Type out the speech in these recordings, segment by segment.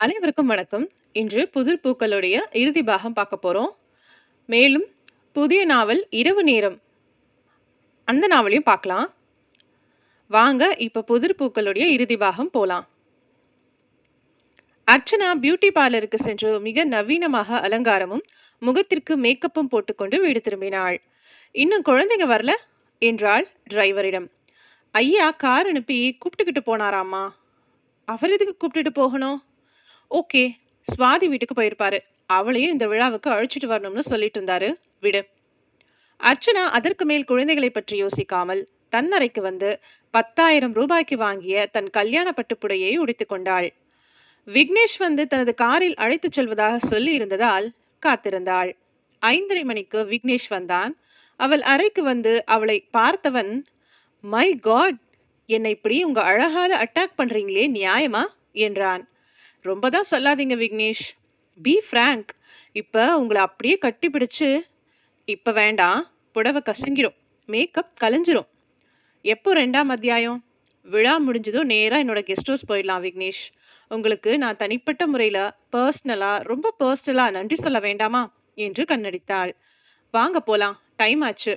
அனைவருக்கும் வணக்கம். இன்று புதிர் பூக்களுடைய இறுதி பாகம் பார்க்க போகிறோம் மேலும் புதிய நாவல் இரவு நேரம். அந்த நாவலையும் பார்க்கலாம். வாங்க இப்போ புதிர் பூக்களுடைய இறுதி பாகம் போகலாம் அர்ச்சனா பியூட்டி பார்லருக்கு சென்று மிக நவீனமாக அலங்காரமும், முகத்திற்கு மேக்கப்பும் போட்டுக்கொண்டு வீடு திரும்பினாள். "இன்னும் குழந்தைங்க வரல?" என்றாள் டிரைவரிடம். "ஐயா கார் அனுப்பி கூப்பிட்டுக்கிட்டு போனாராம்மா." "அவர் எதுக்கு கூப்பிட்டுட்டு போகணும்?" "ஓகே. சுவாதி வீட்டுக்கு போயிருப்பாரு. அவளையும் இந்த விழாவுக்கு அழைச்சிட்டு வரணும்னு சொல்லிட்டு இருந்தாரு. விடு." அர்ச்சனா அதற்கு மேல் குழந்தைகளைப் பற்றி யோசிக்காமல், தன் அறைக்கு வந்து பத்தாயிரம் ரூபாய்க்கு வாங்கிய தன் கல்யாண பட்டுப்புடையை புடவையை கொண்டாள். விக்னேஷ் வந்து தனது காரில் அழைத்துச் செல்வதாக சொல்லி இருந்ததால் காத்திருந்தாள். ஐந்தரை மணிக்கு விக்னேஷ் வந்தான். அவள் அறைக்கு வந்து அவளை பார்த்தவன், "மை காட்! என்னை இப்படி உங்க அழகால அட்டாக் பண்றீங்களே நியாயமா?" என்றான். "ரொம்ப தான் சொல்லாதீங்க விக்னேஷ். பி ஃப்ராங்க் இப்போ உங்களை அப்படியே கட்டிப்பிடிச்சு" இப்போ வேண்டாம். புடவ கசங்கிரும். மேக்கப் கலைஞ்சிரும்." "எப்போ ரெண்டாம் அத்தியாயம்?" "விழா முடிஞ்சதும் நேராக என்னோட கெஸ்ட் ஹவுஸ் போயிடலாம் விக்னேஷ். உங்களுக்கு நான் தனிப்பட்ட முறையில் பர்சனலாக ரொம்ப பர்சனலாக நன்றி சொல்ல வேண்டாமா?" என்று கண்ணடித்தாள். "வாங்க போலாம். டைம் ஆச்சு."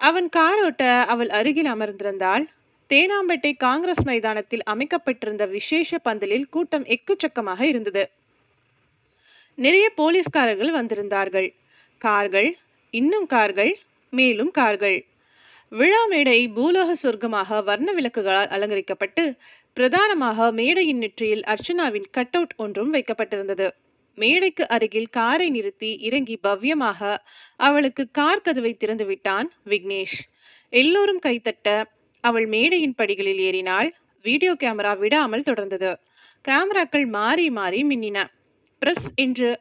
அவன் காரோட்ட அவள் அருகில் அமர்ந்திருந்தாள். தேனாம்பேட்டை காங்கிரஸ் மைதானத்தில் அமைக்கப்பட்டிருந்த விசேஷ பந்தலில் கூட்டம் எக்குச்சக்கமாக இருந்தது. நிறைய போலீஸ்காரர்கள் வந்திருந்தார்கள். கார்கள், இன்னும் கார்கள், மேலும் கார்கள். விழா மேடை பூலோக சொர்க்கமாக வர்ண விளக்குகளால் அலங்கரிக்கப்பட்டு, பிரதானமாக மேடையின் நெற்றியில் அர்ச்சனாவின் கட் அவுட் ஒன்றும் வைக்கப்பட்டிருந்தது. மேடைக்கு அருகில் காரை நிறுத்தி இறங்கி பவ்யமாக அவளுக்கு கார் கதவை திறந்து விட்டான் விக்னேஷ். எல்லோரும் கைதட்ட, அவள் மேடையின் படிகளில் ஏறினாள். வீடியோ கேமரா விடாமல் தொடர்ந்தது. கேமராக்கள் மாறி மாறி மின்னின. பிரஸ் என்று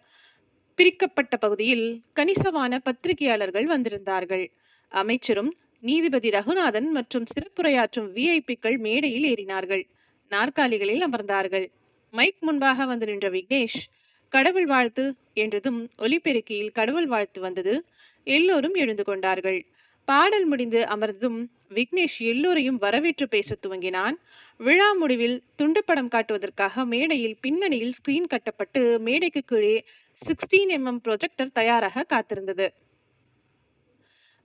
பிரிக்கப்பட்ட பகுதியில் கணிசமான பத்திரிகையாளர்கள் வந்திருந்தார்கள். அமைச்சரும், நீதிபதி ரகுநாதன் மற்றும் சிறப்புரையாற்றும் விஐபிக்கள் மேடையில் ஏறினார்கள். நாற்காலிகளில் அமர்ந்தார்கள். மைக் முன்பாக வந்து நின்ற விக்னேஷ், "கடவுள் வாழ்த்து" என்றதும் ஒலிபெருக்கியில் கடவுள் வாழ்த்து வந்தது. எல்லோரும் எழுந்து கொண்டார்கள். பாடல் முடிந்து அமர்ந்ததும் விக்னேஷ் எல்லோரையும் வரவேற்று பேச துவங்கினான். விழா முடிவில் துண்டுப்படம் காட்டுவதற்காக மேடையில் பின்னணியில் ஸ்கிரீன் கட்டப்பட்டு மேடைக்கு கீழே 16 எம்.எம் ப்ரொஜெக்டர் தயாராக காத்திருந்தது.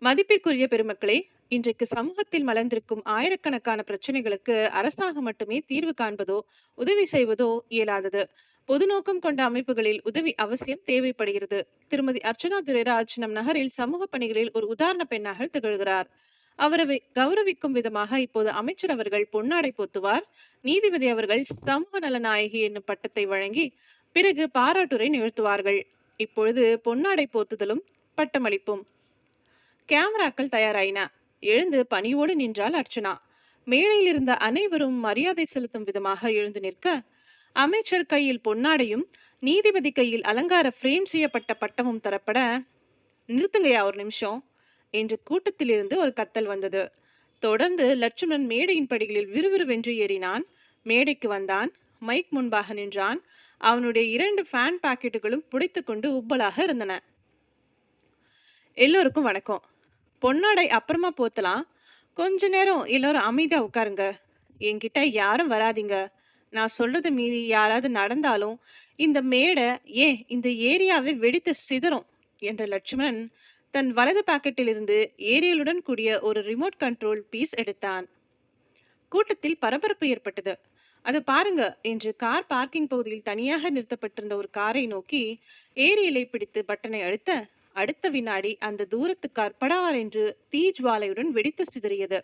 மதிப்பிற்குரிய பெருமக்களே, இன்றைக்கு சமூகத்தில் மலர்ந்திருக்கும் ஆயிரக்கணக்கான பிரச்சனைகளுக்கு அரசாங்கம் மட்டுமே தீர்வு காண்பதோ, உதவி செய்வதோ இயலாதது. பொதுநோக்கம் கொண்ட அமைப்புகளில் உதவி அவசியம் தேவைப்படுகிறது. திருமதி அர்ச்சனா துரைராஜ் நம் நகரில் சமூக பணிகளில் ஒரு உதாரண பெண்ணாக திகழ்கிறார். அவரை கௌரவிக்கும் விதமாக இப்போது அமைச்சர் அவர்கள் பொன்னாடை போத்துவார் நீதிபதி அவர்கள் சமூக நலநாயகி என்னும் பட்டத்தை வழங்கி, பிறகு பாராட்டுரை நிகழ்த்துவார்கள். இப்பொழுது பொன்னாடை போத்துதலும் பட்டமளிப்பும். கேமராக்கள் தயாராயின. எழுந்து பணியோடு நின்றாள் அர்ச்சனா. மேடையில் இருந்த அனைவரும் மரியாதை செலுத்தும் விதமாக எழுந்து நிற்க, அமைச்சர் கையில் பொன்னாடையும், நீதிபதி கையில் அலங்கார ஃப்ரேம் செய்யப்பட்ட பட்டமும் தரப்பட, "நிறுத்துங்கய்யா ஒரு நிமிஷம்" என்று கூட்டத்திலிருந்து ஒரு கத்தல் வந்தது. தொடர்ந்து லட்சுமணன் மேடையின் படிகளில் விறுவிறுவென்று ஏறினான். மேடைக்கு வந்தான். மைக் முன்பாக நின்றான். அவனுடைய இரண்டு ஃபேன் பாக்கெட்டுகளும் புடைத்துக்கொண்டு உப்பலாக இருந்தன. "எல்லோருக்கும் வணக்கம். பொன்னாடை அப்புறமா போத்தலாம் கொஞ்ச நேரம் எல்லோரும் அமைதியாக உட்காருங்க. என்கிட்ட யாரும் வராதீங்க. நான் சொல்றது மீறி யாராவது நடந்தாலும் இந்த மேடை, ஏன் இந்த ஏரியாவே வெடித்து சிதறும்" என்ற லட்சுமணன் தன் வலது பாக்கெட்டிலிருந்து ஏரியலுடன் கூடிய ஒரு ரிமோட் கண்ட்ரோல் பீஸ் எடுத்தான். கூட்டத்தில் பரபரப்பு ஏற்பட்டது. "அது பாருங்க" என்று கார் பார்க்கிங் பகுதியில் தனியாக நிறுத்தப்பட்டிருந்த ஒரு காரை நோக்கி ஏரியலை பிடித்து பட்டனை அழுத்த, அடுத்த வினாடி அந்த தூரத்து கார் படார் என்று தீஜ்வாலையுடன் வெடித்து சிதறியது.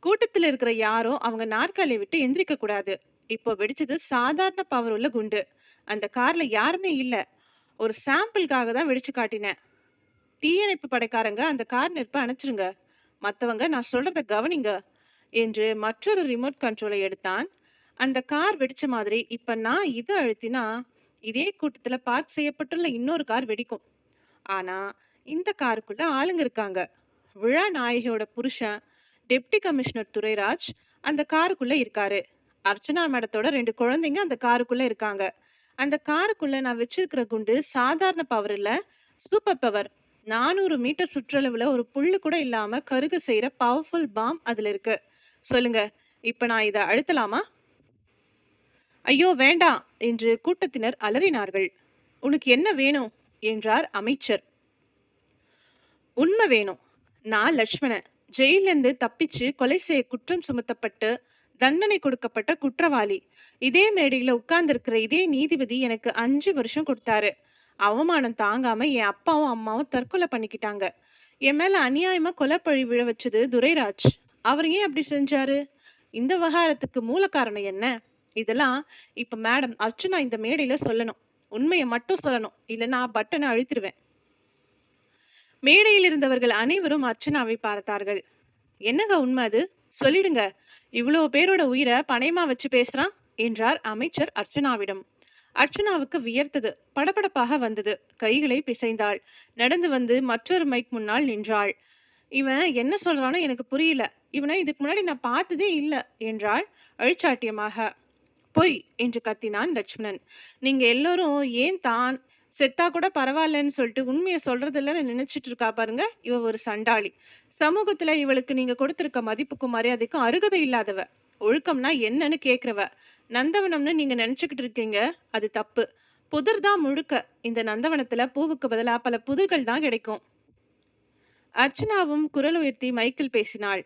கூட்டத்தில் இருக்கிற யாரும் அவங்க நாற்காலியை விட்டு எந்திரிக்க கூடாது. இப்போ வெடிச்சது சாதாரண பவர் உள்ள குண்டு. அந்த கார்ல யாருமே இல்லை ஒரு சாம்பிளுக்காக தான் வெடிச்சு காட்டினேன். தீயணைப்பு படைக்காரங்க அந்த கார் நெருப்ப அணைச்சிருங்க. மற்றவங்க நான் சொல்றத கவனிங்க" என்று மற்றொரு ரிமோட் கண்ட்ரோலை எடுத்தான். அந்த கார் வெடிச்ச மாதிரி இப்ப நான் இது அழுத்தினா, இதே கூட்டத்துல பார்க் செய்யப்பட்டுள்ள இன்னொரு கார் வெடிக்கும். ஆனா, இந்த காருக்குள்ள ஆளுங்க இருக்காங்க. விழா நாயகியோட புருஷன், டெப்டி கமிஷனர் துரைராஜ் அந்த காருக்குள்ள இருக்காரு. அர்ச்சனா மேடத்தோட ரெண்டு குழந்தைங்க அந்த காருக்குள்ள இருக்காங்க. அந்த காருக்குள்ள நான் வச்சிருக்கிற குண்டு சாதாரண பவர் இல்ல, சூப்பர் பவர். 400 மீட்டர் சுற்றளவுல ஒரு புல்லு கூட இல்லாம கருக செய்கிற பவர்ஃபுல் பாம் அதுல இருக்கு. சொல்லுங்க, இப்ப நான் இதை அழுத்தலாமா? ஐயோ வேண்டாம் என்று கூட்டத்தினர் அலறினார்கள். உனக்கு என்ன வேணும்? என்றார் அமைச்சர். உண்மை வேணும். நான் லட்சுமணன் ஜெயிலிருந்து தப்பிச்சு கொலை செய்ய குற்றம் சுமத்தப்பட்டு தண்டனை கொடுக்கப்பட்ட குற்றவாளி. இதே மேடையில உட்கார்ந்திருக்கிற இதே நீதிபதி எனக்கு அஞ்சு வருஷம் கொடுத்தாரு. அவமானம் தாங்காம என் அப்பாவும் அம்மாவும் தற்கொலை பண்ணிக்கிட்டாங்க. என் மேல அநியாயமா கொலப்பழி விழ வச்சது துரைராஜ். அவர் ஏன் அப்படி செஞ்சாரு? இந்த விவகாரத்துக்கு மூல காரணம் என்ன? இதெல்லாம் இப்ப மேடம் அர்ச்சனா இந்த மேடையில சொல்லணும். உண்மையை மட்டும் சொல்லணும். இல்லைன்னா பட்டனை அழுத்திருவேன். மேடையில் இருந்தவர்கள் அனைவரும் அர்ச்சனாவை பார்த்தார்கள். என்னங்க உண்மை அது? சொல்லிடுங்க. இவ்வளவு பேரோட உயிரை பணயமா வச்சு பேசுறான்? என்றார் அமைச்சர் அர்ச்சனாவிடம். அர்ச்சனாவுக்கு வியர்த்தது. படபடப்பாக வந்தது. கைகளை பிசைந்தாள். நடந்து வந்து மற்றொரு மைக் முன்னால் நின்றாள். இவன் என்ன சொல்றானோ எனக்கு புரியல. இவனை இதுக்கு முன்னாடி நான் பார்த்ததே இல்லை என்றாள் அழிச்சாட்டியமாக. பொய் என்று கத்தினான் லட்சுமணன். நீங்க எல்லோரும் ஏன் தான் செத்தா கூட பரவாயில்லன்னு சொல்லிட்டு உண்மையை சொல்றதில்ல நினைச்சிட்டு இருக்கா பாருங்க. இவ ஒரு சண்டாளி. சமூகத்துல இவளுக்கு நீங்க கொடுத்திருக்க மதிப்புக்கும் மரியாதைக்கும் அருகதை இல்லாதவ. ஒழுக்கம்னா என்னன்னு கேட்குறவ நந்தவனம்னு நீங்கள் நினச்சிக்கிட்டு இருக்கீங்க அது தப்பு. புதிர் தான் முழுக்க. இந்த நந்தவனத்தில் பூவுக்கு பதிலாக பல புதிர்கள் தான் கிடைக்கும். அர்ச்சனாவும் குரல் உயர்த்தி மைக்கில் பேசினாள்.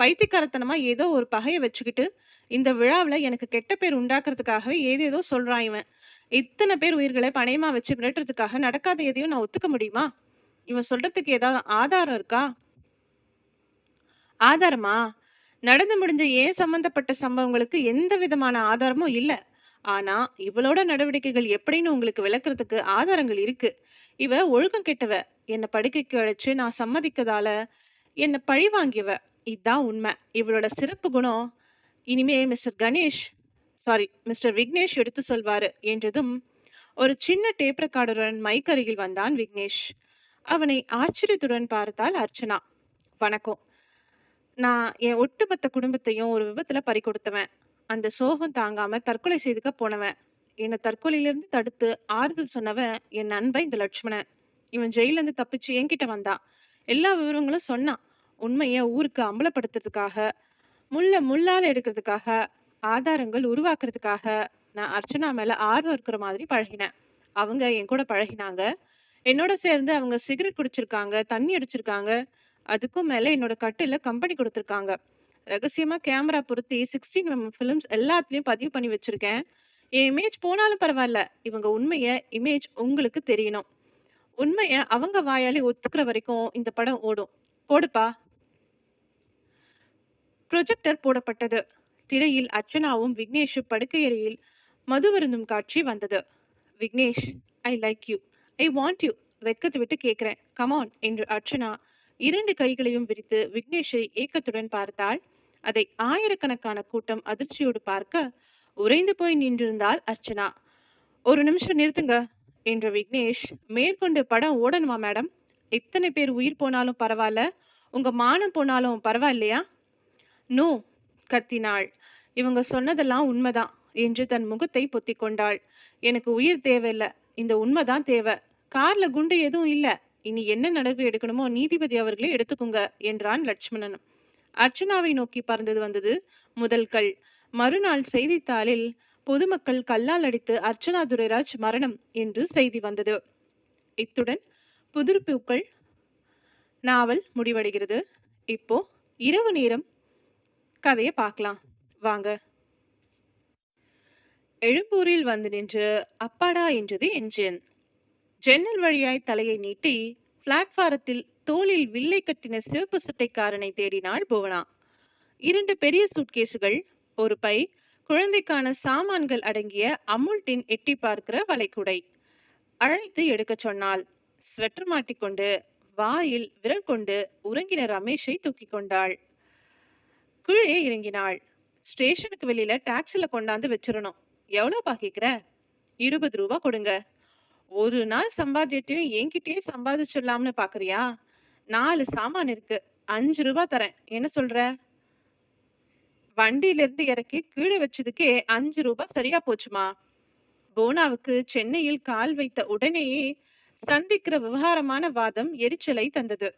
பைத்தியக்காரத்தனமாக ஏதோ ஒரு பகையை வச்சுக்கிட்டு இந்த விழாவில் எனக்கு கெட்ட பேர் உண்டாக்குறதுக்காகவே ஏதேதோ சொல்கிறான் இவன். இத்தனை பேர் உயிர்களை பணையமாக வச்சு மிரட்டுறதுக்காக நடக்காத எதையும் நான் ஒத்துக்க முடியுமா? இவன் சொல்கிறதுக்கு ஏதாவது ஆதாரம் இருக்கா? ஆதாரமா? நடந்து முடிஞ்ச ஏன் சம்பந்தப்பட்ட சம்பவங்களுக்கு எந்த விதமான ஆதாரமும் இல்லை. ஆனா இவளோட நடவடிக்கைகள் எப்படின்னு உங்களுக்கு விளக்குறதுக்கு ஆதாரங்கள் இருக்கு. இவ ஒழுக்கம் கெட்டவ. என்னை படுக்கைக்கு அழைச்சு நான் சம்மதிக்கதால என்னை பழி வாங்கியவ. இதுதான் உண்மை. இவளோட சிறப்பு குணம் இனிமே mister Ganesh sorry mister Vignesh எடுத்து சொல்வாரு என்றதும் ஒரு சின்ன டேப் ரெக்கார்டருடன் மைக் அருகில் வந்தான் விக்னேஷ். அவனை ஆச்சரியத்துடன் பார்த்தால் அர்ச்சனா வணக்கம். நான் என் ஒட்டுமொத்த குடும்பத்தையும் ஒரு விபத்துல பறி கொடுத்தவன். அந்த சோகம் தாங்காம தற்கொலை செய்துக்க போனவன். என்னை தற்கொலையிலிருந்து தடுத்து ஆறுதல் சொன்னவன் என் நண்பன் இந்த லட்சுமணன். இவன் ஜெயில இருந்து தப்பிச்சு என்கிட்ட வந்தான். எல்லா விவரங்களும் சொன்னான். உண்மையை ஊருக்கு அம்பலப்படுத்துறதுக்காக முள்ள முள்ளால எடுக்கிறதுக்காக ஆதாரங்கள் உருவாக்குறதுக்காக நான் அர்ச்சனா மேல ஆர்வம் இருக்கிற மாதிரி பழகினேன். அவங்க என் கூட பழகினாங்க. என்னோட சேர்ந்து அவங்க சிகரெட் குடிச்சிருக்காங்க தண்ணி அடிச்சிருக்காங்க. அதுக்கும் மேல என்னோட கட்டில கம்பெனி கொடுத்துருக்காங்க. ரகசியமா கேமரா பொருத்தி சிக்ஸ்டீன் எம் ஃபிலிம்ஸ் எல்லாத்துலயும் பதிவு பண்ணி வச்சிருக்கேன். என் இமேஜ் போனாலும் பரவாயில்ல. இவங்க உண்மைய இமேஜ் உங்களுக்கு தெரியணும். உண்மைய அவங்க வாயாலே ஒத்துக்கிற வரைக்கும் இந்த படம் ஓடும். போடுப்பா. ப்ரொஜெக்டர் போடப்பட்டது. திரையில் அர்ச்சனாவும் விக்னேஷும் படுக்கையறையில் மதுவருந்தும் காட்சி வந்தது. Vignesh I like you I want you வெக்கத்து விட்டு கேட்குறேன் கமான் என்று அர்ச்சனா இரண்டு கைகளையும் விரித்து விக்னேஷை ஏக்கத்துடன் பார்த்தாள். அதை ஆயிரக்கணக்கான கூட்டம் அதிர்ச்சியோடு பார்க்க உறைந்து போய் நின்றிருந்தாள் அர்ச்சனா. ஒரு நிமிஷம் நிறுத்துங்க என்ற விக்னேஷ். மேற்கொண்டு படம் ஓடணுமா மேடம்? எத்தனை பேர் உயிர் போனாலும் பரவாயில்ல. உங்க மானம் போனாலும் பரவாயில்லையா? நோ கத்தினாள். இவங்க சொன்னதெல்லாம் உண்மைதான் என்று தன் முகத்தை பொத்திக்கொண்டாள் எனக்கு உயிர் தேவையில்லை. இந்த உண்மைதான் தேவை. கார்ல குண்டு எதுவும் இல்லை. இனி என்ன நடவு எடுக்கணுமோ நீதிபதி அவர்களே எடுத்துக்குங்க என்றான் லட்சுமணன். அர்ச்சனாவை நோக்கி பறந்தது வந்தது. முதல் கல். மறுநாள் செய்தித்தாளில் பொதுமக்கள் கல்லால் அடித்து அர்ச்சனா துரைராஜ் மரணம் என்று செய்தி வந்தது. இத்துடன் புதுப்பிப்புகள் நாவல் முடிவடைகிறது. இப்போ இரவு நேரம். கதையை பார்க்கலாம். வாங்க. எழும்பூரில் வந்து நின்று அப்பாடா என்றது என்ஜின் ஜன்னல் வழியாய் தலையை நீட்டி பிளாட்பாரத்தில் தோளில் வில்லை கட்டின சிவப்பு சட்டைக்காரனை தேடினாள் புவனா. இரண்டு பெரிய சூட்கேஸுகள் ஒரு பை குழந்தைக்கான சாமான்கள் அடங்கிய அமுல் டின் எட்டி பார்க்கிற வளைக்குடை அழைத்து எடுக்கச் சொன்னாள். ஸ்வெட்டர் மாட்டிக்கொண்டு வாயில் விரல் கொண்டு உறங்கின ரமேஷை தூக்கி கொண்டாள். கீழே இறங்கினாள். ஸ்டேஷனுக்கு வெளியில டாக்ஸில கொண்டாந்து வச்சிரணும். எவ்வளோ பாக்கிக்கிற? இருபது ரூபா கொடுங்க. ஒரு நாள் சம்பாதிட்டையும் என்கிட்டயே சம்பாதிச்சிடலாம்னு பாக்குறியா? நாலு சாமான் இருக்கு. அஞ்சு ரூபா தரேன். என்ன சொல்ற? வண்டியில இருந்து இறக்கி கீழே வச்சதுக்கே அஞ்சு ரூபாய் சரியா போச்சுமா? போனாவுக்கு சென்னையில் கால் வைத்த உடனேயே சந்திக்கிற விவகாரமான வாதம் எரிச்சலை தந்தது.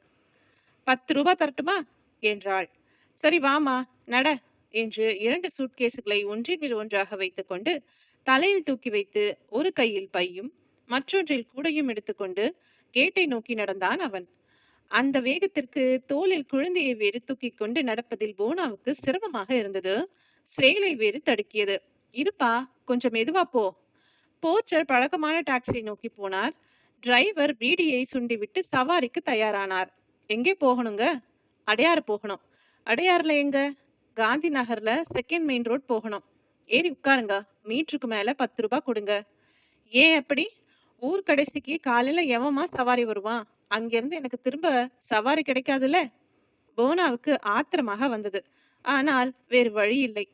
பத்து ரூபாய் தரட்டுமா? என்றாள். சரி வாமா நட என்று இரண்டு சூட்கேஸுகளை ஒன்றின் மேல் ஒன்றாக வைத்துக்கொண்டு தலையில் தூக்கி வைத்து ஒரு கையில் பையும் மற்றொன்றில் கூடையும் எடுத்துக்கொண்டு கேட்டை நோக்கி நடந்தான் அவன். அந்த வேகத்திற்கு தோளில் குழந்தையை வேறு தூக்கிக் கொண்டு நடப்பதில் போனாவுக்கு சிரமமாக இருந்தது. சேலை வேறு தடுக்கியது. இருப்பா கொஞ்சம் மெதுவா போ. போர்ச்சர் பழக்கமான டாக்ஸியை நோக்கி போனார். டிரைவர் பீடியை சுண்டிவிட்டு சவாரிக்கு தயாரானார். எங்கே போகணுங்க? அடையாறு போகணும். அடையாறுல எங்க? காந்தி நகர்ல செகண்ட் மெயின் ரோட் போகணும். ஏறி உட்காருங்க. மீட்டருக்கு மேல பத்து ரூபாய் கொடுங்க. ஏன் அப்படி? ஊர் கடைசிக்கு காலையில எவமா சவாரி வருவான்? அங்கிருந்து எனக்கு திரும்ப சவாரி கிடைக்காதுல்ல? போனாவுக்கு ஆத்திரமாக வந்தது. ஆனால் வேறு வழி இல்லை.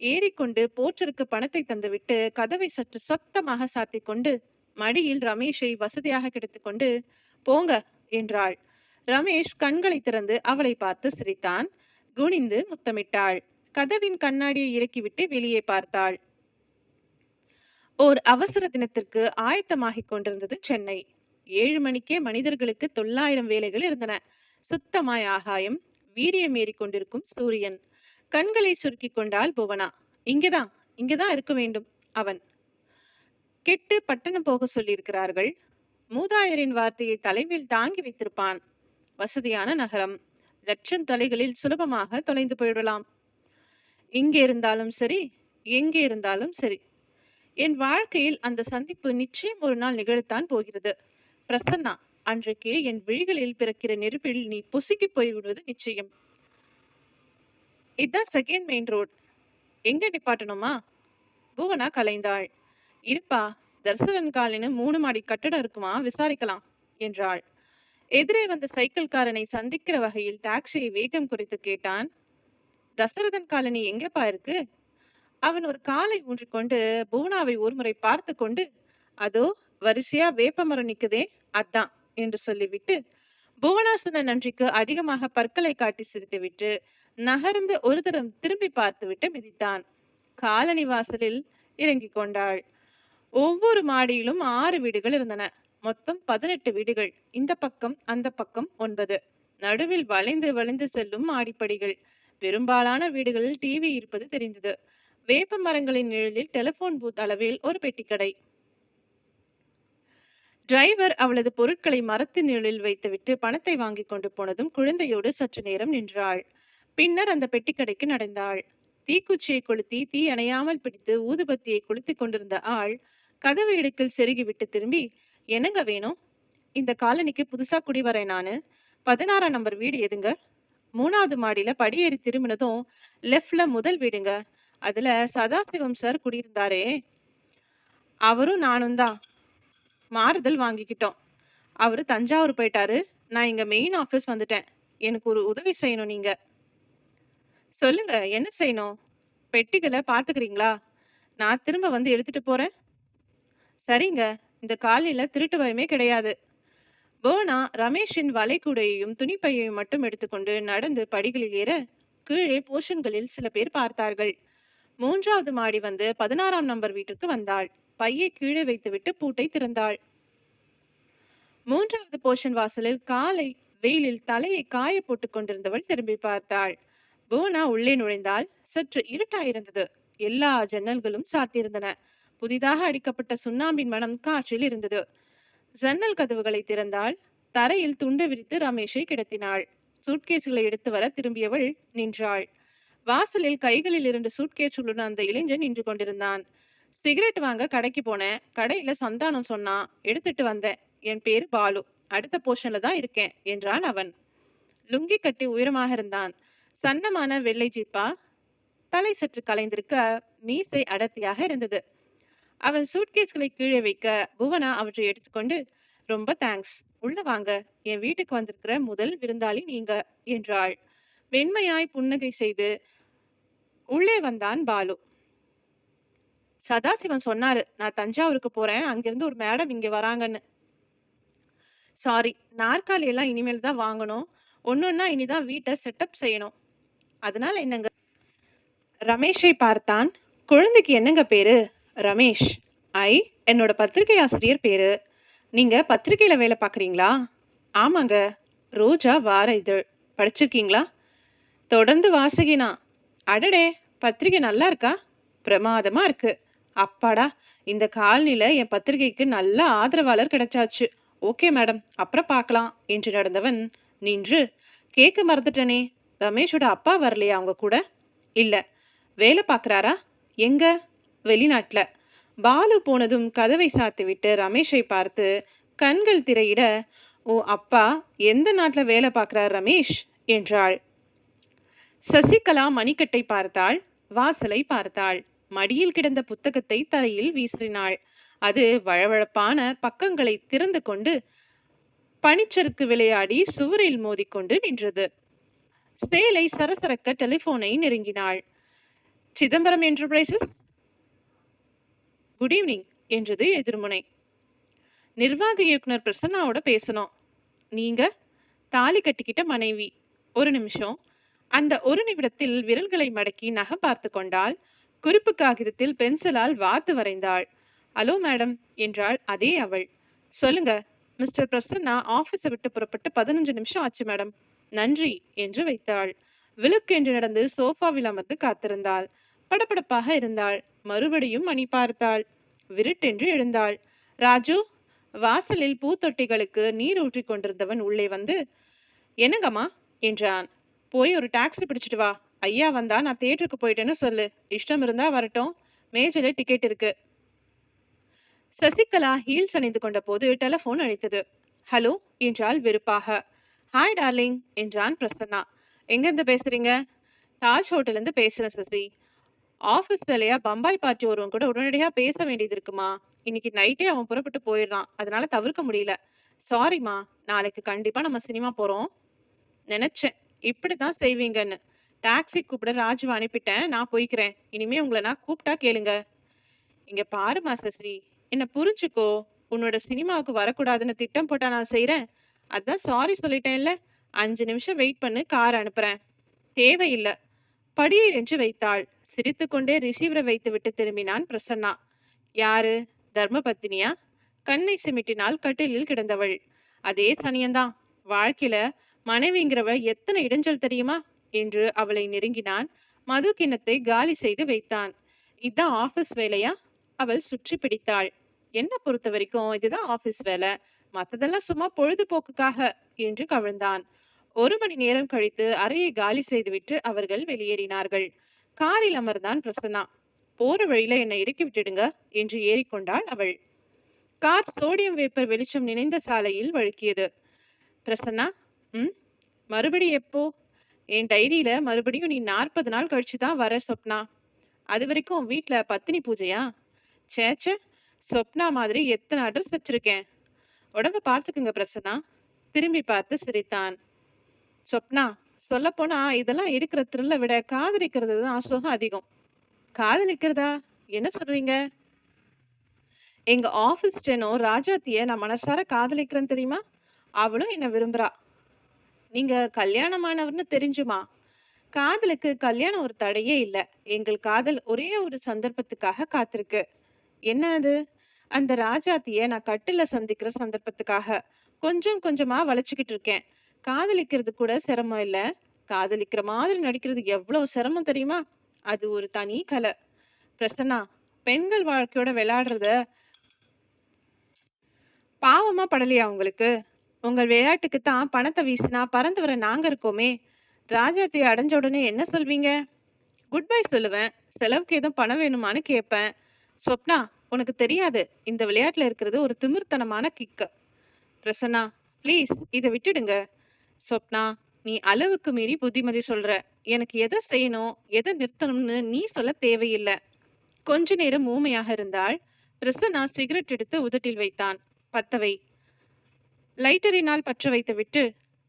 ஏறிக்கொண்டு போற்றருக்கு பணத்தை தந்துவிட்டு கதவை சற்று சத்தமாக சாத்திக் கொண்டு மடியில் ரமேஷை வசதியாக கிடைத்துக்கொண்டு போங்க என்றாள். ரமேஷ் கண்களை திறந்து அவளை பார்த்து சிரித்தான். குனிந்து முத்தமிட்டாள். கதவின் கண்ணாடியை இறக்கிவிட்டு வெளியே பார்த்தாள். ஓர் அவசர தினத்திற்கு ஆயத்தமாகிக் கொண்டிருந்தது சென்னை. ஏழு மணிக்கே மனிதர்களுக்கு தொள்ளாயிரம் வேலைகள் இருந்தன. சுத்தமாய் ஆகாயம் வீரியம் ஏறிக் கொண்டிருக்கும் சூரியன். கண்களை சுருக்கிக் கொண்டால் புவனா. இங்கேதான் இங்கேதான் இருக்க வேண்டும் அவன். கெட்டு பட்டணம் போக சொல்லியிருக்கிறார்கள். மூதாயரின் வார்த்தையை தலைமையில் தாங்கி வைத்திருப்பான். வசதியான நகரம். லட்சம் தலைகளில் சுலபமாக தொலைந்து போயிடலாம். இங்கே இருந்தாலும் சரி எங்கே இருந்தாலும் சரி. என் வாழ்க்கையில் அந்த சந்திப்பு நிச்சயம் ஒரு நாள் நிகழத்தான் போகிறது. பிரசன்னா அன்றைக்கு என் விழிகளில் பிறக்கிற நெருப்பில் நீ பொசுக்கி போய்விடுவது நிச்சயம். இதுதான் செகண்ட் மெயின் ரோட். எங்க நிப்பாட்டணுமா? புவனா கலைந்தாள். இருப்பா தர்சனன் காலின்னு மூணு மாடி கட்டடம் இருக்குமா? விசாரிக்கலாம் என்றாள். எதிரே வந்த சைக்கிள்காரனை சந்திக்கிற வகையில் டாக்ஸியை வேகம் குறித்து கேட்டான். தசரதன் காலனி எங்கப்பா இருக்கு? அவன் ஒரு காலை ஊன்றிக்கொண்டு புவனாவை ஒருமுறை பார்த்து கொண்டு அதோ வரிசையா வேப்ப மரம் நிக்குதே அதான் என்று சொல்லிவிட்டு புவனாசன நன்றிக்கு அதிகமாக பற்களை காட்டி சிரித்துவிட்டு நகர்ந்து ஒரு தரம் திரும்பி பார்த்துவிட்டு மிதித்தான். காலனி வாசலில் இறங்கிக் கொண்டாள். ஒவ்வொரு மாடியிலும் ஆறு வீடுகள் இருந்தன. மொத்தம் பதினெட்டு வீடுகள். இந்த பக்கம் அந்த பக்கம் ஒன்பது. நடுவில் வளைந்து வளைந்து செல்லும் மாடிப்படிகள். பெரும்பாலான வீடுகளில் டிவி இருப்பது தெரிந்தது. வேப்ப மரங்களின் நிழலில் டெலிபோன் பூத் அளவில் ஒரு பெட்டிக்கடை. டிரைவர் அவளது பொருட்களை மரத்தின் நிழலில் வைத்துவிட்டு பணத்தை வாங்கி கொண்டு போனதும் குழந்தையோடு சற்று நேரம் நின்றாள். பின்னர் அந்த பெட்டிக்கடைக்கு நடந்தாள். தீக்குச்சியை கொளுத்தி தீ அணையாமல் பிடித்து ஊதுபத்தியை கொளுத்திக் கொண்டிருந்த ஆள் கதவு இடுக்கில் செருகிவிட்டு திரும்பி என்னங்க வேணும் இந்த காலனிக்கு புதுசா குடி வரேன் நானு. பதினாறாம் நம்பர் வீடு எதுங்க? மூணாவது மாடியில படியேறி திரும்பினதும் லெஃப்ட்ல முதல் வீடுங்க. அதுல சதாசிவம் சார் குடியிருந்தாரே. அவரும் நானும் தான். மாறுதல் வாங்கிக்கிட்டோம். அவரு தஞ்சாவூர் போயிட்டாரு. நான் இங்க மெயின் ஆஃபீஸ் வந்துட்டேன். எனக்கு ஒரு உதவி செய்யணும் நீங்க. சொல்லுங்க என்ன செய்யணும்? பெட்டிகளை பாத்துக்கிறீங்களா? நான் திரும்ப வந்து எடுத்துட்டு போறேன். சரிங்க இந்த காலையில திருட்டு பயமே கிடையாது. போனா ரமேஷின் வளைகுடையையும் துணிப்பையையும் மட்டும் எடுத்துக்கொண்டு நடந்து படிகளில் ஏற கீழே போஷன்களில் சில பேர் பார்த்தார்கள். மூன்றாவது மாடி வந்து பதினாறாம் நம்பர் வீட்டுக்கு வந்தாள். பையை கீழே வைத்துவிட்டு பூட்டை திறந்தாள். மூன்றாவது போர்ஷன் வாசலில் காலை வெயிலில் தலையை காய போட்டுக் கொண்டிருந்தவள் திரும்பி பார்த்தாள். போனா உள்ளே நுழைந்தால் சற்று இருட்டாயிருந்தது. எல்லா ஜன்னல்களும் சாத்தியிருந்தன. புதிதாக அடிக்கப்பட்ட சுண்ணாம்பின் மனம் காற்றில் இருந்தது. ஜன்னல் கதவுகளை திறந்தாள். தரையில் துண்டு விரித்து ரமேஷை கிடத்தினாள். சூட்கேஸ்களை எடுத்து வர திரும்பியவள் நின்றாள். வாசலில் கைகளில் இரண்டு சூட்கேஸுடன் அந்த இளைஞன் நின்று கொண்டிருந்தான். சிகரெட் வாங்க கடைக்கு போனேன். கடையில சந்தானம் சொன்னான் எடுத்துட்டு வந்தேன் என் பேரு பாலு. அடுத்த போர்ஷன்ல தான் இருக்கேன் என்றான் அவன். லுங்கி கட்டி உயரமாக இருந்தான். சன்னமான வெள்ளை ஜிப்பா? தலை சற்று கலைந்திருக்க மீசை அடர்த்தியாக இருந்தது. அவன் சூட்கேஸ்களை கீழே வைக்க புவனா அவற்றை எடுத்துக்கொண்டு ரொம்ப தேங்க்ஸ். உள்ள வாங்க. என் வீட்டுக்கு வந்திருக்கிற முதல் விருந்தாளி நீங்க என்றாள். வெண்மையாய் புன்னகை செய்து உள்ளே வந்தான் பாலு. சதாசிவன் சொன்னாரு நான் தஞ்சாவூருக்கு போறேன் அங்கிருந்து ஒரு மேடம் இங்க வராங்கன்னு. சாரி நாற்காலி எல்லாம் இனிமேல் தான் வாங்கணும். ஒன்னொன்னா இனிதான் வீட்டை செட்டப் செய்யணும். அதனால என்னங்க? ரமேஷை பார்த்தான். குழந்தைக்கு என்னங்க பேரு? ரமேஷ். ஐ என்னோட பத்திரிகை ஆசிரியர் பேரு. நீங்க பத்திரிகையில வேலை பார்க்குறீங்களா? ஆமாங்க ரோஜா வார இதழ். படிச்சிருக்கீங்களா? தொடர்ந்து வாசகினா அடடே பத்திரிகை நல்லா இருக்கா? பிரமாதமாக இருக்கு. அப்பாடா இந்த காலனியில் என் பத்திரிகைக்கு நல்ல ஆதரவாளர் கிடைச்சாச்சு. ஓகே மேடம் அப்புறம் பார்க்கலாம் என்று நடந்தவன் நின்று கேட்க மறந்துட்டனே ரமேஷோட அப்பா வரலையா அவங்க கூட? இல்லை. வேலை பார்க்குறாரா? எங்க? வெளிநாட்டில். பாலு போனதும் கதவை சாத்துவிட்டு ரமேஷை பார்த்து கண்கள் திரையிட ஓ அப்பா எந்த நாட்டில் வேலை பார்க்குறார் ரமேஷ்? என்றாள். சசிகலா மணிக்கட்டை பார்த்தாள் வாசலை பார்த்தாள். மடியில் கிடந்த புத்தகத்தை தரையில் வீசினாள். அது வழவழப்பான பக்கங்களை திறந்து கொண்டு பனிச்சறுக்கு விளையாடி சுவரில் மோதிக்கொண்டு நின்றது. சேலை சரசரக்க டெலிபோனை நெருங்கினாள். சிதம்பரம் என்டர்பிரைசஸ்? குட் ஈவினிங் என்றது எதிர்முனை. நிர்வாக இயக்குனர் பிரசன்னாவோட பேசணும். நீங்க? தாலி கட்டிக்கிட்ட மனைவி. ஒரு நிமிஷம். அந்த ஒரு நிமிடத்தில் விரல்களை மடக்கி நகம் பார்த்து கொண்டாள். குறிப்பு காகிதத்தில் பென்சிலால் வாத்து வரைந்தாள். ஹலோ மேடம் என்றாள் அதே அவள். சொல்லுங்க மிஸ்டர் பிரசன்னா ஆஃபீஸை விட்டு புறப்பட்டு பதினஞ்சு நிமிஷம் ஆச்சு மேடம். நன்றி என்று வைத்தாள். விழுக்கென்று நடந்து சோஃபாவில் அமர்ந்து காத்திருந்தாள். படபடப்பாக இருந்தாள். மறுபடியும் மணி பார்த்தாள். விருட்டென்று எழுந்தாள். ராஜு வாசலில் பூத்தொட்டிகளுக்கு நீர் ஊற்றிக் கொண்டிருந்தவன் உள்ளே வந்து என்னங்கம்மா? என்றான். போய் ஒரு டாக்ஸி பிடிச்சிட்டு வா. ஐயா வந்தா நான் தியேட்டருக்கு போயிட்டேன்னு சொல்லு. இஷ்டம் இருந்தா வரட்டும். மேஜரில் டிக்கெட் இருக்கு. சசிகலா ஹீல்ஸ் அணிந்து கொண்ட போது டெலிஃபோன் அழைத்தது ஹலோ என்றாள் வெறுப்பாக. ஹாய் டார்லிங் என்றான் பிரசன்னா. எங்கேருந்து பேசுறீங்க? தாஜ் ஹோட்டல்லேருந்து பேசுகிறேன் சசி. ஆஃபீஸ் வேலையா? பம்பாய் பார்ட்டி ஒருவன் கூட உடனடியாக பேச வேண்டியது இருக்குமா? இன்னைக்கு நைட்டே அவன் புறப்பட்டு போயிடுறான். அதனால தவிர்க்க முடியல. சாரிம்மா நாளைக்கு கண்டிப்பாக நம்ம சினிமா போகிறோம் நினச்சேன். இப்படி தான் செய்வீங்கன்னு. டாக்ஸி கூப்பிட ராஜுவை அனுப்பிட்டேன். நான் போய்க்கிறேன். இனிமே உங்களை நான் கூப்பிட்டா கேளுங்க. இங்க பாரு மாசஸ்ரீ என்ன புரிஞ்சுக்கோ. உன்னோட சினிமாவுக்கு வரக்கூடாதுன்னு திட்டம் போட்டா நான் செய்கிறேன் அதான் சாரி சொல்லிட்டேன்ல. அஞ்சு நிமிஷம் வெயிட் பண்ணு. கார் அனுப்புறேன். தேவையில்லை. படியை என்று வைத்தாள். சிரித்துக்கொண்டே ரிசீவரை வைத்துவிட்டு திரும்பினான் பிரசன்னா. யாரு? தர்மபத்தினியா? கண்ணை சிமிட்டினால் கட்டிலில் கிடந்தவள். அதே சனியன்தான். வாழ்க்கையில மனைவிங்கிறவ எத்தனை இடைஞ்சல் தெரியுமா? என்று அவளை நெருங்கினான். மது கிண்ணத்தை காலி செய்து வைத்தான். இதான் ஆபீஸ் வேலையா? அவள் சுற்றி பிடித்தாள். என்ன பொறுத்த வரைக்கும் இதுதான் ஆபீஸ் வேலை. மத்ததெல்லாம் சும்மா பொழுதுபோக்குக்காக என்று கவிழ்ந்தான். ஒரு மணி நேரம் கழித்து அறையை காலி செய்துவிட்டு அவர்கள் வெளியேறினார்கள். காரில் அமர்ந்தான் பிரசன்னா. போற வழியில என்னை இறக்கி விட்டுடுங்க என்று ஏறிக்கொண்டாள் அவள். கார் சோடியம் வேப்பர் வெளிச்சம் நினைந்த சாலையில் வழுக்கியது. பிரசன்னா ம்? மறுபடி எப்போ? என் டைரியில மறுபடியும் நீ நாற்பது நாள் கழிச்சு தான் வர சொப்னா. அது வரைக்கும் வீட்ல பத்தினி பூஜையா? சேச்சே சொப்னா மாதிரி எத்தனை அட்ரஸ் வச்சிருக்கேன்? உடம்ப பார்த்துக்குங்க பிரசன்னா. திரும்பி பார்த்து சிரித்தான். சொப்னா சொல்லப்போனா இதெல்லாம் இருக்கிற த்ரில்லை விட காதலிக்கிறது தான் சுகம் அதிகம். காதலிக்கிறதா? என்ன சொல்றீங்க? எங்க ஆஃபீஸ் ஸ்டெனோ ராஜாத்திய நான் மனசார காதலிக்கிறேன் தெரியுமா? அவளும் என்ன விரும்புறா? நீங்க கல்யாணமானவர்னு தெரிஞ்சுமா? காதலுக்கு கல்யாணம் ஒரு தடையே இல்லை. எங்கள் காதல் ஒரே ஒரு சந்தர்ப்பத்துக்காக காத்திருக்கு. என்ன அது? அந்த ராஜாத்திய நான் கட்டில சந்திக்கிற சந்தர்ப்பத்துக்காக. கொஞ்சம் கொஞ்சமா வளைச்சுக்கிட்டு இருக்கேன். காதலிக்கிறது கூட சிரமம் இல்லை. காதலிக்கிற மாதிரி நடிக்கிறது எவ்வளவு சிரமம் தெரியுமா? அது ஒரு தனி கலை. பிரசன்னா பெண்கள் வாழ்க்கையோட விளையாடுறத பாவமா படலையா உங்களுக்கு? உங்கள் விளையாட்டுக்கு தான் பணத்தை வீசினா பறந்து வர நாங்க இருக்கோமே. ராஜாத்தி அடைஞ்ச உடனே என்ன சொல்வீங்க? குட் பை சொல்லுவேன். செலவுக்கு எதுவும் பணம் வேணுமான்னு கேட்பேன். சொப்னா உனக்கு தெரியாது. இந்த விளையாட்டுல இருக்கிறது ஒரு திமிர்த்தனமான கிக்கு. பிரசன்னா ப்ளீஸ் இதை விட்டுடுங்க. சொப்னா நீ அளவுக்கு மீறி புத்திமதி சொல்ற. எனக்கு எதை செய்யணும் எதை நிறுத்தணும்னு நீ சொல்ல தேவையில்லை. கொஞ்ச நேரம் ஊமையாக இருந்தால் பிரசன்னா சிகரெட் எடுத்து உதட்டில் வைத்தான். பத்தவை லைட்டரினால் பற்ற வைத்து விட்டு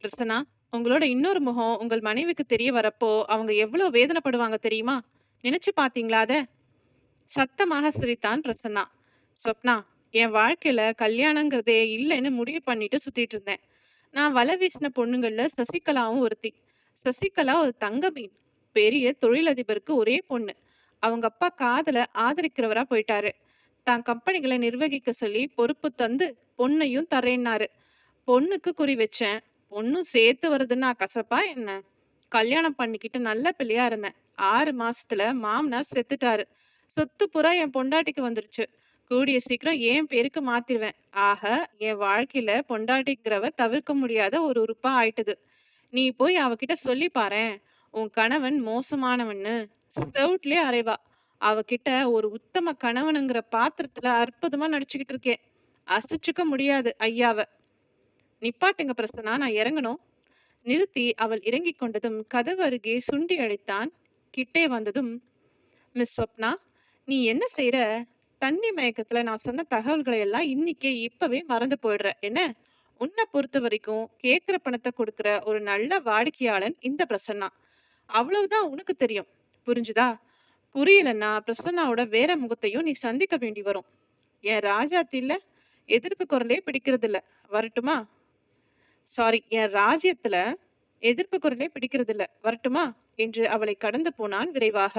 பிரசன்னா உங்களோட இன்னொரு முகம் உங்கள் மனைவிக்கு தெரிய வரப்போ அவங்க எவ்வளோ வேதனைப்படுவாங்க தெரியுமா? நினைச்சு பார்த்தீங்களா அத? சத்தமாக சிரித்தான் பிரசன்னா. சொப்னா என் வாழ்க்கையில கல்யாணங்கிறதே இல்லைன்னு முடிவு பண்ணிட்டு சுத்திட்டு இருந்தேன். நான் வலை வீசின பொண்ணுங்கள்ல சசிகலாவும் ஒருத்தி. சசிகலா ஒரு தங்க மீன் பெரிய தொழிலதிபருக்கு ஒரே பொண்ணு. அவங்க அப்பா காதல ஆதரிக்கிறவரா போயிட்டாரு. தான் கம்பெனிகளை நிர்வகிக்க சொல்லி பொறுப்பு தந்து பொண்ணையும் தரேன்னாரு. பொண்ணுக்கு குறி வச்சேன். பொண்ணும் சேர்த்து வருதுன்னா கசப்பா என்ன? கல்யாணம் பண்ணிக்கிட்டு நல்ல பிள்ளையா இருந்தேன். ஆறு மாசத்துல மாமனார் செத்துட்டாரு. சொத்து புறா என் பொண்டாட்டிக்கு வந்துருச்சு. கூடிய சீக்கிரம் என் பேருக்கு மாத்திருவேன். ஆக என் வாழ்க்கையில பொண்டாட்டிங்கிறவ தவிர்க்க முடியாத ஒரு உறுப்பா ஆயிட்டுது. நீ போய் அவகிட்ட சொல்லி பாரேன். உன் கணவன் மோசமானவன்னு. செவுட்லயே அறைவா. அவகிட்ட ஒரு உத்தம கணவனுங்கிற பாத்திரத்துல அற்புதமா நடிச்சுக்கிட்டு இருக்கேன். அசைச்சுக்க முடியாது ஐயாவை. நிப்பாட்டுங்க பிரசன்னா நான் இறங்கணும். நிறுத்தி அவள் இறங்கிக் கொண்டதும் கதவு அருகே சுண்டி அழைத்தான் கிட்டே வந்ததும் மிஸ் ஸ்வப்னா நீ என்ன செய்யற தண்ணி மயக்கத்துல நான் சொன்ன தகவல்களை எல்லாம் இன்னைக்கே இப்பவே மறந்து போயிடுற. என்ன? உன்னை பொறுத்த வரைக்கும் கேட்குற பணத்தை கொடுக்குற ஒரு நல்ல வாடிக்கையாளன் இந்த பிரசன்னா. அவ்வளவுதான் உனக்கு தெரியும். புரிஞ்சுதா? புரியலன்னா பிரசன்னாவோட வேற முகத்தையும் நீ சந்திக்க வேண்டி வரும். என் ராஜாத்தில எதிர்ப்பு குரலே பிடிக்கிறது இல்ல வரட்டுமா? சாரி என் ராஜ்யத்துல எதிர்ப்பு குரலே பிடிக்கிறது இல்ல வரட்டுமா? என்று அவளை கடந்து போனான் விரைவாக.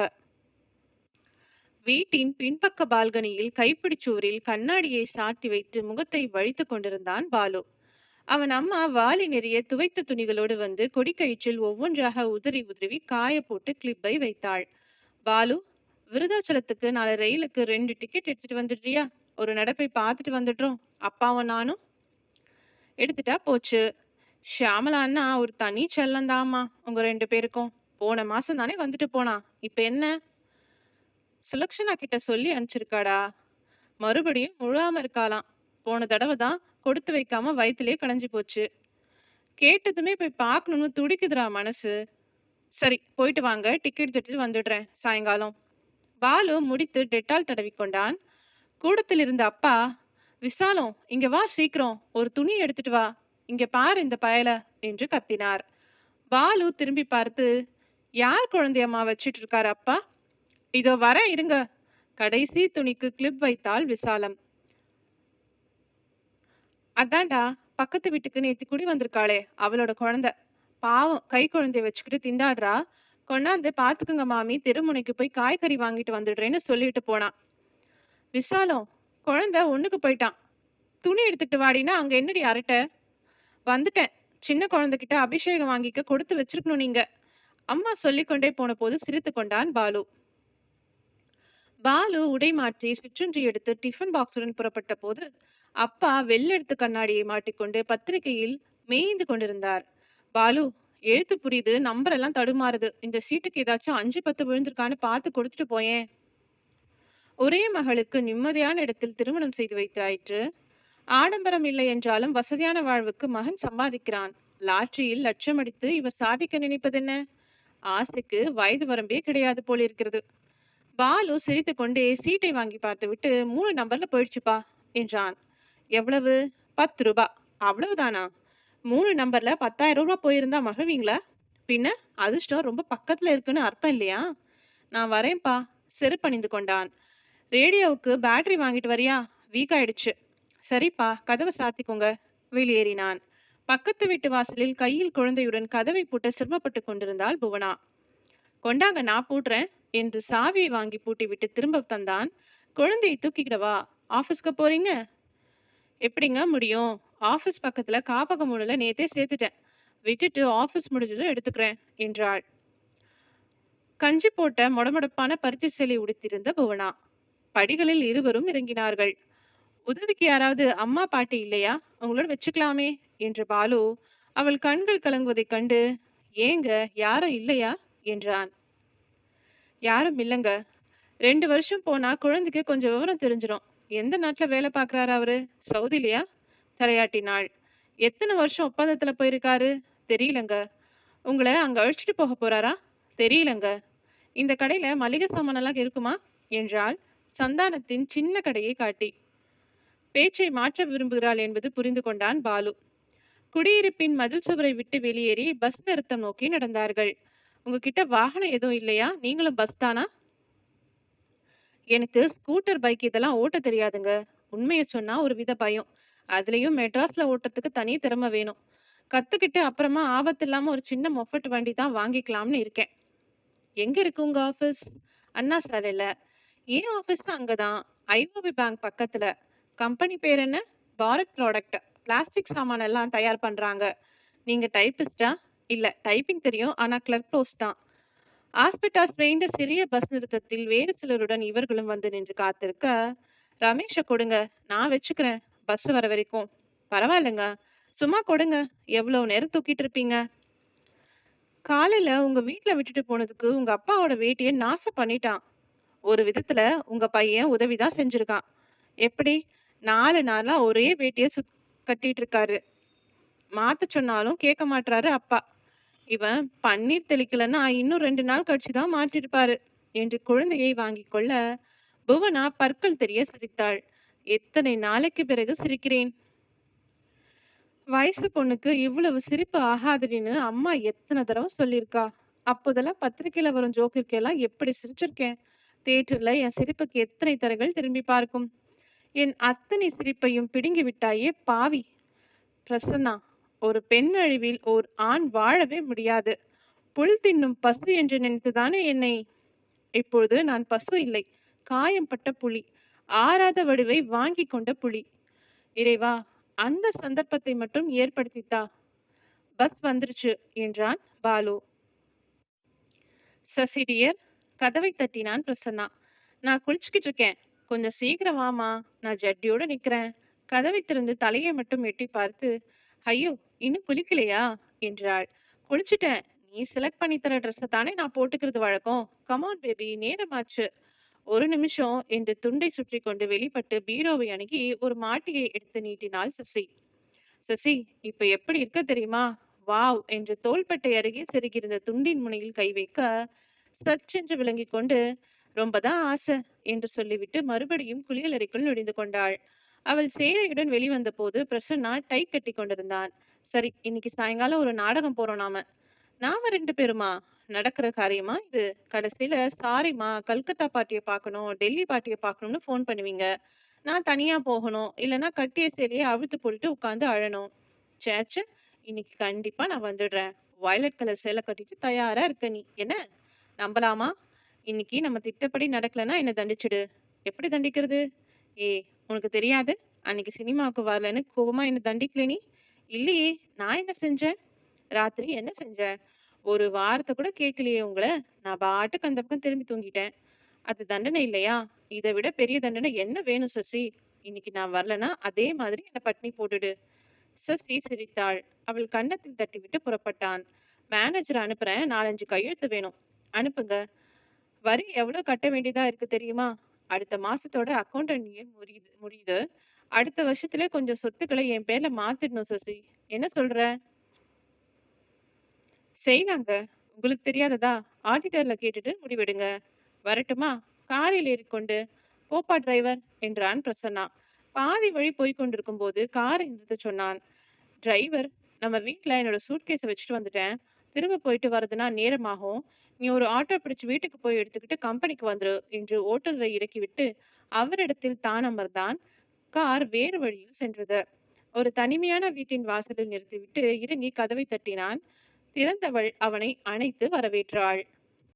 வீட்டின் பின்பக்க பால்கனியில் கைப்பிடிச்சோரில் கண்ணாடியை சாட்டி வைத்து முகத்தை வழித்துக் கொண்டிருந்தான் பாலு. அவன் அம்மா வாலி நிறைய துவைத்த துணிகளோடு வந்து கொடிக்கயிற்றில் ஒவ்வொன்றாக உதறி உதறி காய போட்டு கிளிப்பை வைத்தாள். பாலு விருதாச்சலத்துக்கு நாளை ரயிலுக்கு ரெண்டு டிக்கெட் எடுத்துட்டு வந்துடுறியா? ஒரு நடப்பை பார்த்துட்டு வந்துடுறோம். அப்பாவும் நானும் எடுத்துட்டா போச்சு. ஷியாமலா அண்ணா ஒரு தனி செல்லந்தாம்மா உங்க ரெண்டு பேருக்கும். போன மாசம் தானே வந்துட்டு போனா இப்ப என்ன? சுலக்ஷனா கிட்ட சொல்லி அனுப்பிச்சிருக்காடா. மறுபடியும் முழாம இருக்காளாம். போன தடவை தான் கொடுத்து வைக்காம வயித்துலயே கடைஞ்சு போச்சு. கேட்டதுமே போய் பார்க்கணும்னு துடிக்குதுடா மனசு. சரி போயிட்டு வாங்க டிக்கெட் எடுத்துட்டு வந்துடுறேன் சாயங்காலம். பாலு முடித்து டெட்டால் தடவி கொண்டான் கூடத்தில் இருந்த அப்பா விசாலம் இங்க வா சீக்கிரம் ஒரு துணி எடுத்துட்டு வா. இங்க பார் இந்த பயல என்று கத்தினார். பாலு திரும்பி பார்த்து யார் குழந்தையம்மா வச்சிட்டு இருக்காரு அப்பா? இதோ வர இருங்க. கடைசி துணிக்கு கிளிப் வைத்தாள் விசாலம். அதான்டா பக்கத்து வீட்டுக்கு நேத்து குடி வந்திருக்காளே அவளோட குழந்தை. பாவம் கை குழந்தைய வச்சுக்கிட்டு திண்டாடுறா. கொண்டாந்து பார்த்துக்குங்க மாமி தெருமுனைக்கு போய் காய்கறி வாங்கிட்டு வந்துடுறேன்னு சொல்லிட்டு போனான் விசாலம் குழந்தை ஒன்றுக்கு போயிட்டான். துணி எடுத்துட்டு வாடினா அங்கே என்னடி அரட்டை? வந்துட்டேன். சின்ன குழந்தைகிட்ட அபிஷேகம் வாங்கிக்க கொடுத்து வச்சிருக்கணும் நீங்க. அம்மா சொல்லிக்கொண்டே போன போது சிரித்து கொண்டான் பாலு. பாலு உடை மாற்றி சிற்றுன்றி எடுத்து டிஃபன் பாக்ஸுடன் புறப்பட்ட போது அப்பா வெள்ளெடுத்து கண்ணாடியை மாட்டிக்கொண்டு பத்திரிகையில் மேய்ந்து கொண்டிருந்தார். பாலு எழுத்து புரியுது நம்பர் எல்லாம் தடுமாறுது. இந்த சீட்டுக்கு ஏதாச்சும் அஞ்சு பத்து விழுந்திருக்கான்னு பார்த்து கொடுத்துட்டு போயேன். ஒரே மகளுக்கு நிம்மதியான இடத்தில் திருமணம் செய்து வைத்தாயிற்று. ஆடம்பரம் இல்லை என்றாலும் வசதியான வாழ்வுக்கு மகன் சம்பாதிக்கிறான். லாட்டரியில் லட்சம் அடித்து இவர் சாதிக்க நினைப்பதென்ன? ஆசைக்கு வயது வரம்பே கிடையாது போலிருக்கிறது பாலு சிரித்து கொண்டே சீட்டை வாங்கி பார்த்துவிட்டு மூணு நம்பர்ல போயிடுச்சுப்பா என்றான். எவ்வளவு? பத்து ரூபா. அவ்வளவுதானா? மூணு நம்பர்ல பத்தாயிரம் ரூபா போயிருந்தா மகிழ்வீங்களா? பின்ன அதிர்ஷ்டம் ரொம்ப பக்கத்துல இருக்குன்னு அர்த்தம் இல்லையா? நான் வரேன்ப்பா செருப்பணிந்து கொண்டான். ரேடியோவுக்கு பேட்டரி வாங்கிட்டு வரியா? வீக் ஆயிடுச்சு. சரிப்பா கதவை சாத்திக்கோங்க. வெளியேறினான். பக்கத்து வீட்டு வாசலில் கையில் குழந்தையுடன் கதவை பூட்ட சிரமப்பட்டு கொண்டிருந்தாள் புவனா. கொண்டாங்க நான் பூட்டுறேன் என்று சாவியை வாங்கி பூட்டிவிட்டு திரும்ப தந்தான். குழந்தையை தூக்கிக்கிடவா ஆஃபீஸ்க்கு போறீங்க? எப்படிங்க முடியும்? ஆஃபீஸ் பக்கத்தில் காப்பகம் ஒண்ணுல நேத்தே சேர்த்துட்டேன். விட்டுட்டு ஆஃபீஸ் முடிஞ்சதும் எடுத்துக்கிறேன் என்றாள். கஞ்சி போட்ட மொடமொடப்பான பருத்தி சேலை உடுத்திருந்த புவனா. படிகளில் இருவரும் இறங்கினார்கள். உதவிக்கு யாராவது அம்மா பாட்டி இல்லையா? உங்களோட வச்சுக்கலாமே என்று பாலு அவள் கண்கள் கலங்குவதைக் கண்டு ஏங்க யாரும் இல்லையா? என்றான். யாரும் இல்லைங்க. ரெண்டு வருஷம் போனா குழந்தைக்கு கொஞ்சம் விவரம் தெரிஞ்சிடும் எந்த நாட்டில் வேலை பார்க்குறாரு அவரு? சவுதிலையா? தலையாட்டினாள். எத்தனை வருஷம் ஒப்பந்தத்தில் போயிருக்காரு? தெரியலங்க. உங்களை அங்கே அழைச்சிட்டு போக போறாரா? தெரியலங்க. இந்த கடையில் மளிகை சாமானெல்லாம் இருக்குமா? என்றாள். சந்தானத்தின் சின்ன கடையை காட்டி. பேச்சை மாற்ற விரும்புகிறாள் என்பது புரிந்து கொண்டான் பாலு. குடியிருப்பின் மதில் சுவரை விட்டு வெளியேறி பஸ் நிறுத்தம் நோக்கி நடந்தார்கள். உங்ககிட்ட வாகனம் எதுவும் இல்லையா? நீங்களும் பஸ் தானா? எனக்கு ஸ்கூட்டர் பைக் இதெல்லாம் ஓட்ட தெரியாதுங்க. உண்மையை சொன்னா ஒரு வித பயம். அதுலயும் மெட்ராஸ்ல ஓட்டுறதுக்கு தனி திறமை வேணும். கத்துக்கிட்டு அப்புறமா ஆபத்து இல்லாம ஒரு சின்ன மொஃபட் வண்டி தான் வாங்கிக்கலாம்னு இருக்கேன். எங்க இருக்கு உங்க ஆபீஸ் அண்ணா சாலையில. ஏன் ஆஃபீஸ் அங்கதான் ஐஓபி பேங்க் பக்கத்துல கம்பெனி பேர் என்ன பாரத் ப்ராடக்ட் பிளாஸ்டிக் சாமான் எல்லாம் தயார் பண்றாங்க நீங்க டைப்பிஸ்டா இல்ல டைப்பிங் தெரியும் ஆனா கிளர்க் போஸ்ட் தான் ஆஸ்பிட்டாஸ் பெயிண்ட சிறிய பஸ் நிறுத்தத்தில் வேறு சிலருடன் இவர்களும் வந்து நின்று காத்திருக்க, ரமேஷை கொடுங்க, நான் வச்சுக்கிறேன். பஸ் வர வரைக்கும்." "பரவாயில்லங்க. சும்மா கொடுங்க. எவ்வளோ நேரம் தூக்கிட்டு இருப்பீங்க?" காலையில் உங்கள் வீட்டில் விட்டுட்டு போனதுக்கு உங்கள் அப்பாவோட வேட்டியை நாசம் பண்ணிட்டான். ஒரு விதத்துல உங்க பையன் உதவி தான் செஞ்சிருக்கான். எப்படி? நாலு நாளா ஒரே வேட்டிய சுத் கட்டிட்டு இருக்காரு. மாத்த சொன்னாலும் கேட்க மாட்றாரு அப்பா. இவன் பன்னீர் தெளிக்கலன்னா இன்னும் ரெண்டு நாள் கழிச்சு தான் மாட்டிருப்பாரு." என்று குழந்தையை வாங்கி கொள்ள, புவனா பற்கள் தெரிய சிரித்தாள். "எத்தனை நாளைக்கு பிறகு சிரிக்கிறேன்." வயசு பொண்ணுக்கு இவ்வளவு சிரிப்பு ஆகாதுடின்னு அம்மா எத்தனை தடவை சொல்லியிருக்கா. அப்போதெல்லாம் பத்திரிக்கையில வரும் ஜோக்கிற்கெல்லாம் எப்படி சிரிச்சிருக்கேன். தியேட்டர்ல என் சிரிப்புக்கு எத்தனை தரைகள் திரும்பி பார்க்கும். என் அத்தனை சிரிப்பையும் பிடுங்கி விட்டாயே பாவி! பிரசன்னா, ஒரு பெண் அழிவில் ஓர் ஆண் வாழவே முடியாது. புல் தின்னும் பசு என்று நினைத்துதானே என்னை இப்பொழுது நான் பசு இல்லை. காயம் பட்ட புலி. ஆறாத வடுவை வாங்கி கொண்ட புலி. இறைவா! அந்த சந்தர்ப்பத்தை மட்டும் ஏற்படுத்தித்தா பஸ் வந்துருச்சு என்றான் பாலு. சசிடியர் கதவை தட்டினான் பிரசன்னா. நான் குளிச்சுக்கிட்டு இருக்கேன். கொஞ்சம் சீக்கிரம் வாமா நான் ஜட்டியோட நிக்கிறேன். கதவை திறந்து தலையை மட்டும் எட்டி பார்த்து, ஐயோ! இன்னும் குளிக்கலையா? என்றாள். குளிச்சுட்டேன். நீ செலக்ட் பண்ணி தர ட்ரெஸ்ஸை தானே நான் போட்டுக்கிறது வழக்கம். கமான் பேபி நேரமாச்சு. ஒரு நிமிஷம் என்று துண்டை சுற்றி கொண்டு வெளிப்பட்டு பீரோவை அணுகி ஒரு மாட்டியை எடுத்து நீட்டினாள் சசி. சசி, இப்ப எப்படி இருக்க தெரியுமா? வாவ் என்று தோள்பட்டை அருகே செருகியிருந்த துண்டின் முனையில் கை வைக்க, சற்றென்று விலகிக் கொண்டு, ரொம்ப தான் ஆசை என்று சொல்லிவிட்டு மறுபடியும் குளியலறைக்குள் நுழைந்து கொண்டாள். அவள் சேலையுடன் வெளிவந்த போது பிரசன்னா டை கட்டி கொண்டிருந்தான். சரி, இன்னைக்கு சாயங்காலம் ஒரு நாடகம் போறோம் நாம. நாம ரெண்டு பேருமா? நடக்கிற காரியமா இது? கடைசியில சாரிம்மா கல்கத்தா பார்ட்டிய பார்க்கணும், டெல்லி பார்ட்டிய பார்க்கணும்னு ஃபோன் பண்ணுவீங்க. நான் தனியா போகணும். இல்லைன்னா கட்டிய சேலையை அவிழ்த்து போட்டுட்டு உட்காந்து அழணும். சேச்ச இன்னைக்கு கண்டிப்பா நான் வந்துடுறேன். வயலட் கலர் சேலை கட்டிட்டு தயாரா இருக்க நீ. என்ன? நம்பலாமா? இன்னைக்கு நம்ம திட்டப்படி நடக்கலைன்னா என்ன தண்டிச்சுடு. எப்படி தண்டிக்கிறது? ஏய்! உனக்கு தெரியாது? அன்னைக்கு சினிமாவுக்கு வரலன்னு கோபமா என்ன தண்டிக்கல நீ? இல்லையே! நான் என்ன செஞ்சேன்? ராத்திரி என்ன செஞ்ச? ஒரு வாரத்தை கூட கேட்கலையே உங்களை நான் பாட்டுக்கு அந்த பக்கம் திரும்பி தூங்கிட்டேன். அது தண்டனை இல்லையா? இதை விட பெரிய தண்டனை என்ன வேணும் சசி? இன்னைக்கு நான் வரலன்னா அதே மாதிரி என்னை பட்னி போட்டுடு. சசி சிரித்தாள். அவள் கன்னத்தில் தட்டிவிட்டு புறப்பட்டான். மேனேஜர் அனுப்புறேன். 4, 5 கையெழுத்து வேணும். அனுப்புங்க. வரி எவ்வளோ கட்ட வேண்டியதா இருக்கு தெரியுமா? அடுத்த மாசத்தோட அக்கவுண்டன்ட் இயர் முடியுது முடியுது. அடுத்த வருஷத்துல கொஞ்சம் சொத்துக்கள என் பேர்ல மாத்திடணும் சசி. என்ன சொல்ற? செய்யலாங்க. உங்களுக்கு தெரியாததா? ஆடிட்டர்ல கேட்டுட்டு முடிவெடுங்க. வரட்டுமா? காரில் ஏறிக்கொண்டு, போப்பா டிரைவர் என்றான் பிரசன்னா. பாதி வழி போய்க் கொண்டிருக்கும்போது காரை நிறுத்தச் சொன்னான். டிரைவர், நம்ம வீட்ல என்னோட சூட்கேஸ வச்சுட்டு வந்துட்டேன். திரும்ப போயிட்டு வர்றதுனா நேரமாகும். நீ ஒரு ஆட்டோ பிடிச்சு வீட்டுக்கு போய் எடுத்துக்கிட்டு கம்பெனிக்கு வந்துரு என்று ஓட்டுநரை இறக்கிவிட்டு அவரிடத்தில் தான் அமர்ந்தான். கார் வேறு வழியில் சென்றது. ஒரு தனிமையான வீட்டின் வாசலில் நிறுத்திவிட்டு இறங்கி கதவை தட்டினான். திறந்தவள் அவனை அணைத்து வரவேற்றாள்.